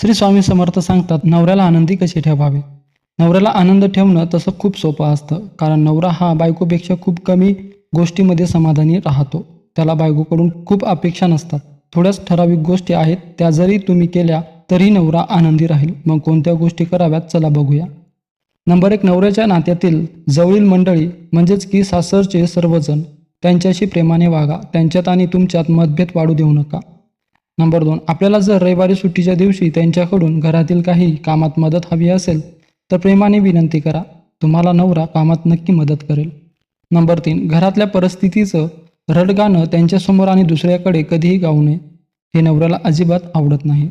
श्री स्वामी समर्थ सांगतात नवऱ्याला आनंदी कशी ठेवावे? नवऱ्याला आनंद ठेवणं तसं खूप सोपं असतं कारण नवरा हा बायकोपेक्षा खूप कमी गोष्टीमध्ये समाधानी राहतो. त्याला बायकोकडून खूप अपेक्षा नसतात. थोड्याच ठराविक गोष्टी आहेत त्या जरी तुम्ही केल्या तरी नवरा आनंदी राहील. मग कोणत्या गोष्टी कराव्यात चला बघूया. नंबर एक नवऱ्याच्या नात्यातील जवळील मंडळी म्हणजेच की सासरचे सर्वजण त्यांच्याशी प्रेमाने वागा. त्यांच्यात आणि तुमच्यात मतभेद वाढू देऊ नका. नंबर दोन आपल्याला जर रविवारी सुट्टीच्या दिवशी त्यांच्याकडून घरातील काही कामात मदत हवी असेल तर प्रेमाने विनंती करा. तुम्हाला नवरा कामात नक्की मदत करेल. नंबर तीन घरातल्या परिस्थितीचं रडगाणं त्यांच्यासमोर आणि दुसऱ्याकडे कधीही गाऊ नये. हे नवऱ्याला अजिबात आवडत नाही.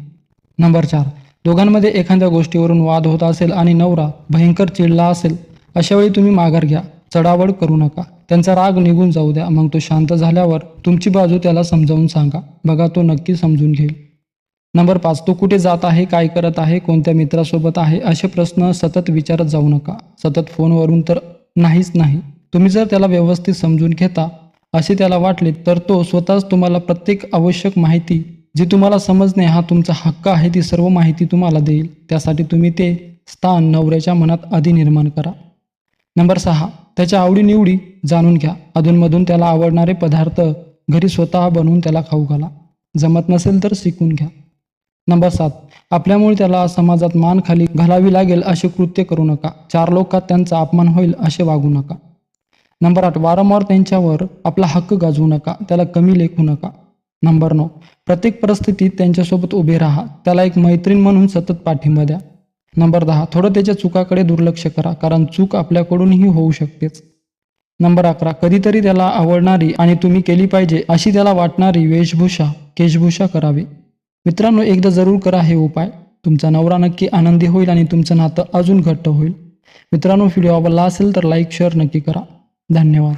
नंबर चार दोघांमध्ये एखाद्या गोष्टीवरून वाद होत असेल आणि नवरा भयंकर चिडला असेल अशावेळी तुम्ही माघार घ्या. चढावड करू नका. त्यांचा राग निघून जाऊ द्या. मग तो शांत झाल्यावर तुमची बाजू त्याला समजावून सांगा. बघा तो नक्की समजून घेईल. नंबर पाच तो कुठे जात आहे काय करत आहे कोणत्या मित्रासोबत आहे असे प्रश्न सतत विचारत जाऊ नका. सतत फोनवरून तर नाहीच नाही. तुम्ही जर त्याला व्यवस्थित समजून घेता असे त्याला वाटले तर तो स्वतःच तुम्हाला प्रत्येक आवश्यक माहिती जी तुम्हाला समजणे हा तुमचा हक्क आहे ती सर्व माहिती तुम्हाला देईल. त्यासाठी तुम्ही ते स्थान नवऱ्याच्या मनात आधी निर्माण करा. नंबर सहा त्याच्या आवडीनिवडी जाणून घ्या. अधूनमधून त्याला आवडणारे पदार्थ घरी स्वतः बनवून त्याला खाऊ घाला. जमत नसेल तर शिकून घ्या. नंबर सात. आपल्यामुळे त्याला समाजात मान खाली घालावी लागेल असे कृत्य करू नका. चार लोकात त्यांचा अपमान होईल असे वागू नका. नंबर आठ. वारंवार त्यांच्यावर आपला हक्क गाजवू नका. त्याला कमी लेखू नका. नंबर नऊ. प्रत्येक परिस्थितीत त्यांच्यासोबत उभे राहा. त्याला एक मैत्रीण म्हणून सतत पाठिंबा द्या. नंबर दहा थोडं त्याच्या चुकाकडे दुर्लक्ष करा कारण चूक आपल्याकडूनही होऊ शकतेच. नंबर अकरा कधीतरी त्याला आवडणारी आणि तुम्ही केली पाहिजे अशी त्याला वाटणारी वेशभूषा केशभूषा करावी. मित्रांनो एकदा जरूर करा हे उपाय. तुमचा नवरा नक्की आनंदी होईल आणि तुमचं नातं अजून घट्ट होईल. मित्रांनो व्हिडिओ आवडला असेल तर लाईक शेअर नक्की करा. धन्यवाद.